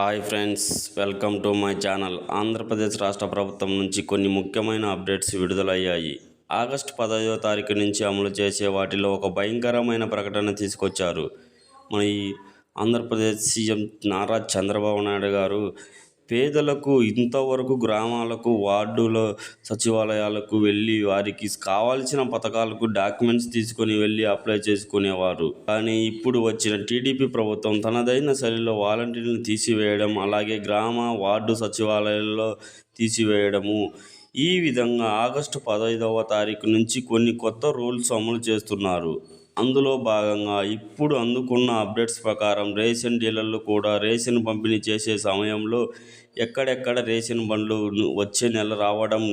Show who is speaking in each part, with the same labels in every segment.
Speaker 1: Hi friends welcome to my channel. Andhra Pradesh రాష్ట్ర ప్రభుత్వం నుంచి కొన్ని ముఖ్యమైన అప్డేట్స్ విడుదలయ్యాయి. ఆగస్టు పదహైదో తారీఖు నుంచి అమలు చేసే వాటిలో ఒక భయంకరమైన ప్రకటన తీసుకొచ్చారు. మన ఈ ఆంధ్రప్రదేశ్ సీఎం నారా చంద్రబాబు నాయుడు గారు పేదలకు ఇంతవరకు గ్రామాలకు వార్డుల సచివాలయాలకు వెళ్ళి వారికి కావాల్సిన పథకాలకు డాక్యుమెంట్స్ తీసుకొని వెళ్ళి అప్లై చేసుకునేవారు. కానీ ఇప్పుడు వచ్చిన టీడీపీ ప్రభుత్వం తనదైన శైలిలో వాలంటీర్లను తీసివేయడం అలాగే గ్రామ వార్డు సచివాలయాల్లో తీసివేయడము. ఈ విధంగా ఆగస్టు పదహైదవ తారీఖు నుంచి కొన్ని కొత్త రూల్స్ అమలు చేస్తున్నారు. అందులో భాగంగా ఇప్పుడు అందుకున్న అప్డేట్స్ ప్రకారం రేషన్ డీలర్లు కూడా రేషన్ పంపిణీ చేసే సమయంలో ఎక్కడెక్కడ రేషన్ బండ్లు వచ్చే నెల రావడం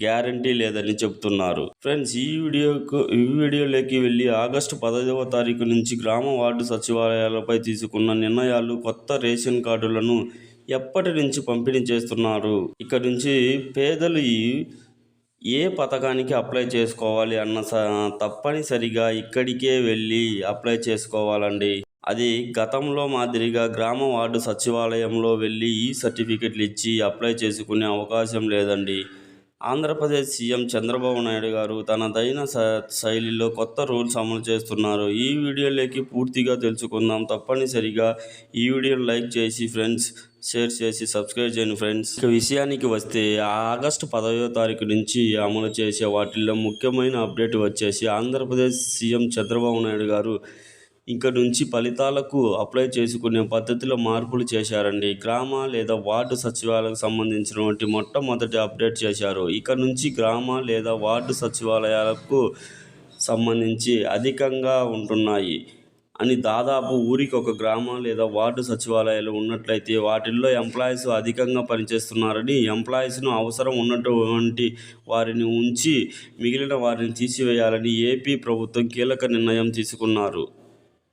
Speaker 1: గ్యారంటీ లేదని చెబుతున్నారు. ఫ్రెండ్స్ ఈ వీడియోకు ఈ వీడియోలోకి వెళ్ళి ఆగస్టు పదహైదవ తారీఖు నుంచి గ్రామ వార్డు సచివాలయాలపై తీసుకున్న నిర్ణయాలు కొత్త రేషన్ కార్డులను ఎప్పటి నుంచి పంపిణీ చేస్తున్నారు? ఇక్కడి నుంచి పేదలు ఈ ఏ పథకానికి అప్లై చేసుకోవాలి అన్న స తప్పనిసరిగా ఇక్కడికే వెళ్ళి అప్లై చేసుకోవాలండి. అది గతంలో మాదిరిగా గ్రామ వార్డు సచివాలయంలో వెళ్ళి ఈ సర్టిఫికెట్లు ఇచ్చి అప్లై చేసుకునే అవకాశం లేదండి. ఆంధ్రప్రదేశ్ సీఎం చంద్రబాబు నాయుడు గారు తనదైన శైలిలో కొత్త రూల్స్ అమలు చేస్తున్నారు. ఈ వీడియోలోకి పూర్తిగా తెలుసుకుందాం. తప్పనిసరిగా ఈ వీడియోని లైక్ చేసి ఫ్రెండ్స్ షేర్ చేసి సబ్స్క్రైబ్ చేయండి ఫ్రెండ్స్. ఇక విషయానికి వస్తే ఆగస్టు పదవో తారీఖు నుంచి అమలు చేసే వాటిల్లో ముఖ్యమైన అప్డేట్ వచ్చేసి ఆంధ్రప్రదేశ్ సీఎం చంద్రబాబు నాయుడు గారు ఇంక నుంచి ఫలితాలకు అప్లై చేసుకునే పద్ధతిలో మార్పులు చేశారండి. గ్రామ లేదా వార్డు సచివాలయాలకు సంబంధించినటువంటి మొట్టమొదటి అప్డేట్ చేశారు. ఇక నుంచి గ్రామ లేదా వార్డు సచివాలయాలకు సంబంధించి అధికంగా ఉంటున్నాయి అని దాదాపు ఊరికి ఒక గ్రామం లేదా వార్డు సచివాలయాలు ఉన్నట్లయితే వాటిల్లో ఎంప్లాయీస్ అధికంగా పనిచేస్తున్నారని ఎంప్లాయీస్ను అవసరం ఉన్నటువంటి వారిని ఉంచి మిగిలిన వారిని తీసివేయాలని ఏపీ ప్రభుత్వం కీలక నిర్ణయం తీసుకున్నారు.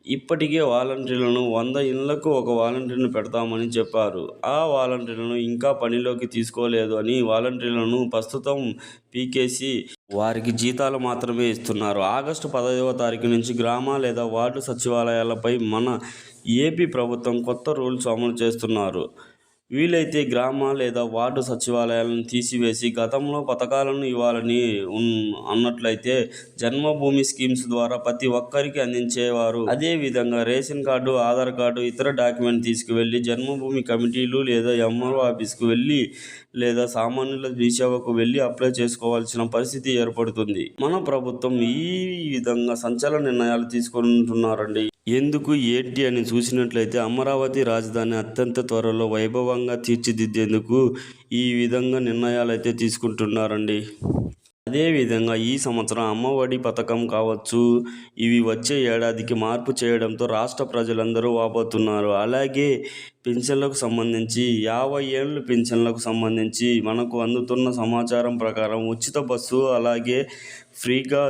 Speaker 1: ఇప్పటికే వాలంటీర్లను వంద ఇళ్ళకు ఒక వాలంటీర్ను పెడతామని చెప్పారు. ఆ వాలంటీర్లను ఇంకా పనిలోకి తీసుకోలేదు అని వాలంటీర్లను ప్రస్తుతం పీకేసి వారికి జీతాలు మాత్రమే ఇస్తున్నారు. ఆగస్టు పదహైదవ తారీఖు నుంచి గ్రామ లేదా వార్డు సచివాలయాలపై మన ఏపీ ప్రభుత్వం కొత్త రూల్స్ అమలు చేస్తున్నారు. వీలైతే గ్రామ లేదా వార్డు సచివాలయాలను తీసివేసి గతంలో పథకాలను ఇవ్వాలని అన్నట్లయితే జన్మభూమి స్కీమ్స్ ద్వారా ప్రతి ఒక్కరికి అందించేవారు. అదేవిధంగా రేషన్ కార్డు ఆధార్ కార్డు ఇతర డాక్యుమెంట్ తీసుకువెళ్ళి జన్మభూమి కమిటీలు లేదా ఎంఆర్ఓ ఆఫీస్కు వెళ్ళి లేదా సామాన్యుల దిశకు వెళ్ళి అప్లై చేసుకోవాల్సిన పరిస్థితి ఏర్పడుతుంది. మన ప్రభుత్వం ఈ విధంగా సంచలన నిర్ణయాలు తీసుకుంటున్నారండి. ఎందుకు ఏంటి అని చూసినట్లయితే అమరావతి రాజధాని అత్యంత త్వరలో వైభవంగా తీర్చిదిద్దేందుకు ఈ విధంగా నిర్ణయాలు అయితే తీసుకుంటున్నారండి అదేవిధంగా ఈ సంవత్సరం అమ్మఒడి పథకం కావచ్చు ఇవి వచ్చే ఏడాదికి మార్పు చేయడంతో రాష్ట్ర ప్రజలందరూ వాపోతున్నారు. అలాగే పింఛన్లకు సంబంధించి యాభై ఏళ్ళు పింఛన్లకు సంబంధించి మనకు అందుతున్న సమాచారం ప్రకారం ఉచిత బస్సు అలాగే ఫ్రీగా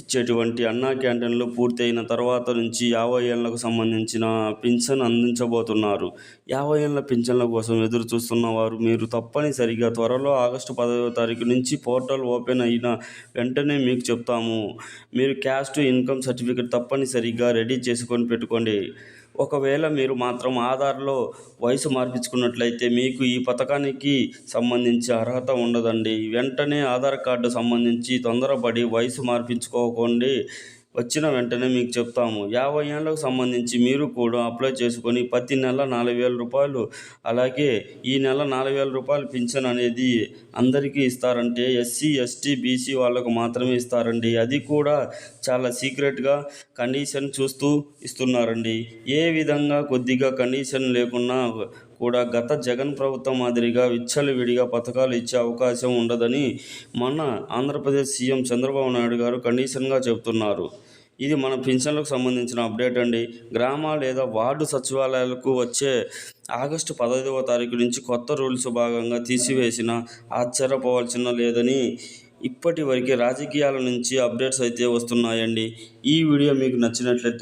Speaker 1: ఇచ్చేటువంటి అన్నా క్యాంటీన్లు పూర్తయిన తర్వాత నుంచి యాభై ఏళ్ళకు సంబంధించిన పింఛన్ అందించబోతున్నారు. యాభై ఏళ్ళ పింఛన్ల కోసం ఎదురు చూస్తున్న వారు మీరు తప్పనిసరిగా త్వరలో ఆగస్టు పదవ తారీఖు నుంచి పోర్టల్ ఓపెన్ అయిన వెంటనే మీకు చెప్తాము. మీరు క్యాస్ట్ ఇన్కమ్ సర్టిఫికేట్ తప్పనిసరిగా రెడీ చేసుకొని పెట్టుకోండి. ఒకవేళ మీరు మాత్రం ఆధార్లో వయసు మార్పించుకున్నట్లయితే మీకు ఈ పథకానికి సంబంధించి అర్హత ఉండదండి. వెంటనే ఆధార్ కార్డు సంబంధించి తొందరపడి వయసు మార్పించుకోకండి. వచ్చిన వెంటనే మీకు చెప్తాము. యాభై ఏళ్ళకు సంబంధించి మీరు కూడా అప్లై చేసుకొని ప్రతి నెల నాలుగు వేల రూపాయలు అలాగే ఈ నెల నాలుగు వేల రూపాయలు పింఛన్ అనేది అందరికీ ఇస్తారంటే ఎస్సీ ఎస్టీ బీసీ వాళ్ళకు మాత్రమే ఇస్తారండి. అది కూడా చాలా సీక్రెట్గా కండిషన్ చూస్తూ ఇస్తున్నారండి. ఏ విధంగా కొద్దిగా కండిషన్ లేకున్నా కూడా గత జగన్ ప్రభుత్వం మాదిరిగా విచ్చలవిడిగా పథకాలు ఇచ్చే అవకాశం ఉండదని మన ఆంధ్రప్రదేశ్ సీఎం చంద్రబాబు నాయుడు గారు కండిషన్గా చెబుతున్నారు. ఇది మన పింఛన్లకు సంబంధించిన అప్డేట్ అండి. గ్రామ లేదా వార్డు సచివాలయాలకు వచ్చే ఆగస్టు పదహైదవ తారీఖు నుంచి కొత్త రూల్స్ భాగంగా తీసివేసిన ఆశ్చర్యపోవాల్సిన లేదని ఇప్పటి వరకు రాజకీయాల నుంచి అప్డేట్స్ అయితే వస్తున్నాయండి. ఈ వీడియో మీకు నచ్చినట్లయితే